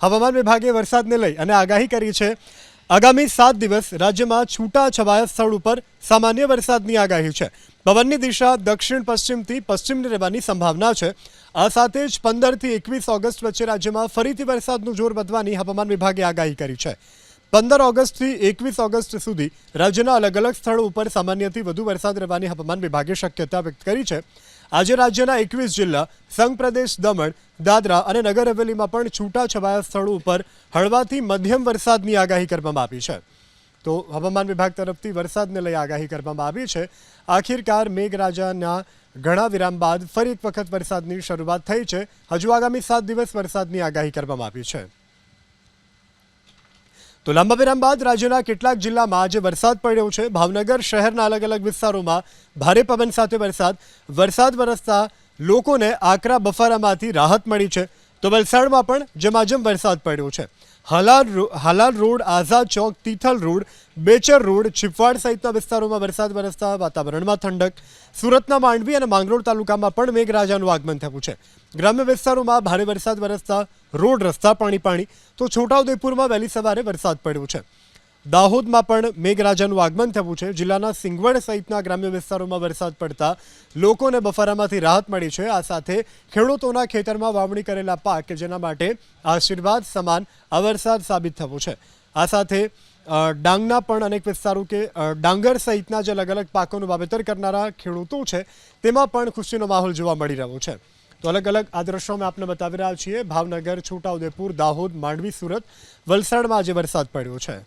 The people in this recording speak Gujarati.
હવામાન વિભાગે વરસાદને લઈ અને આગાહી કરી છે. આગામી સાત દિવસ રાજ્યમાં છૂટા છવાયા સ્થળ ઉપર સામાન્ય વરસાદની આગાહી છે. પવનની દિશા દક્ષિણ પશ્ચિમથી પશ્ચિમની રહેવાની સંભાવના છે. આ સાથે જ પંદરથી એકવીસ ઓગસ્ટ વચ્ચે રાજ્યમાં ફરીથી વરસાદનું જોર વધવાની હવામાન વિભાગે આગાહી કરી છે. પંદર ઓગસ્ટથી એકવીસ ઓગસ્ટ સુધી રાજ્યના અલગ અલગ સ્થળો ઉપર સામાન્યથી વધુ વરસાદ રહેવાની હવામાન વિભાગે શક્યતા વ્યક્ત કરી છે. આજે રાજ્યના એકવીસ જિલ્લા, સંઘ પ્રદેશ, દમણ, દાદરા અને નગર હવેલીમાં પણ છૂટાછવાયા સ્થળો ઉપર હળવાથી મધ્યમ વરસાદની આગાહી કરવામાં આવી છે. તો હવામાન વિભાગ તરફથી વરસાદને લઈ આગાહી કરવામાં આવી છે. આખિરકાર મેઘરાજાના ઘણા વિરામ બાદ ફરી એક વખત વરસાદની શરૂઆત થઈ છે. હજુ આગામી સાત દિવસ વરસાદની આગાહી કરવામાં આવી છે. તો લાંબા વિરામ બાદ રાજ્યના કેટલાક જિલ્લામાં આજે વરસાદ પડ્યો છે. ભાવનગર શહેરના અલગ અલગ વિસ્તારોમાં ભારે પવન સાથે વરસાદ. વરસાદ વરસતા લોકોને આકરા બફારામાંથી રાહત મળી છે. તો વલસાડમાં પણ જમાજમ વરસાદ પડ્યો છે. હાલાર રો- હાલાર રોડ, આઝાદ ચોક, તિથલ રોડ, બેચર રોડ, છીપવાડ સહિતના વિસ્તારોમાં વરસાદ વરસતા વાતાવરણમાં ઠંડક. સુરતના માંડવી અને માંગરોળ તાલુકામાં પણ મેઘરાજાનું આગમન થયું છે. ગ્રામ્ય વિસ્તારોમાં ભારે વરસાદ વરસતા રોડ રસ્તા પાણી પાણી. તો છોટાઉદેપુરમાં વહેલી સવારે વરસાદ પડ્યો છે. દાહોદમાં પણ મેઘરાજાનું આગમન થયું છે. જિલ્લાના સિંગવડ સહિતના ગ્રામ્ય વિસ્તારોમાં વરસાદ પડતા લોકોને બફારામાંથી રાહત મળી છે. આ સાથે ખેડૂતોના ખેતરમાં વાવણી કરેલા પાક કે જેના માટે આશીર્વાદ સમાન આ વરસાદ સાબિત થયો છે. આ સાથે ડાંગના પણ અનેક વિસ્તારો કે ડાંગર સહિતના જે અલગ અલગ પાકોનું વાવેતર કરનારા ખેડૂતો છે, તેમાં પણ ખુશીનો માહોલ જોવા મળી રહ્યો છે. તો અલગ અલગ આ દ્રશ્યો અમે આપને બતાવી રહ્યા છીએ. ભાવનગર છોટાઉદેપુર દાહોદ, માંડવી, સુરત વલસાડમાં આજે વરસાદ પડ્યો છે.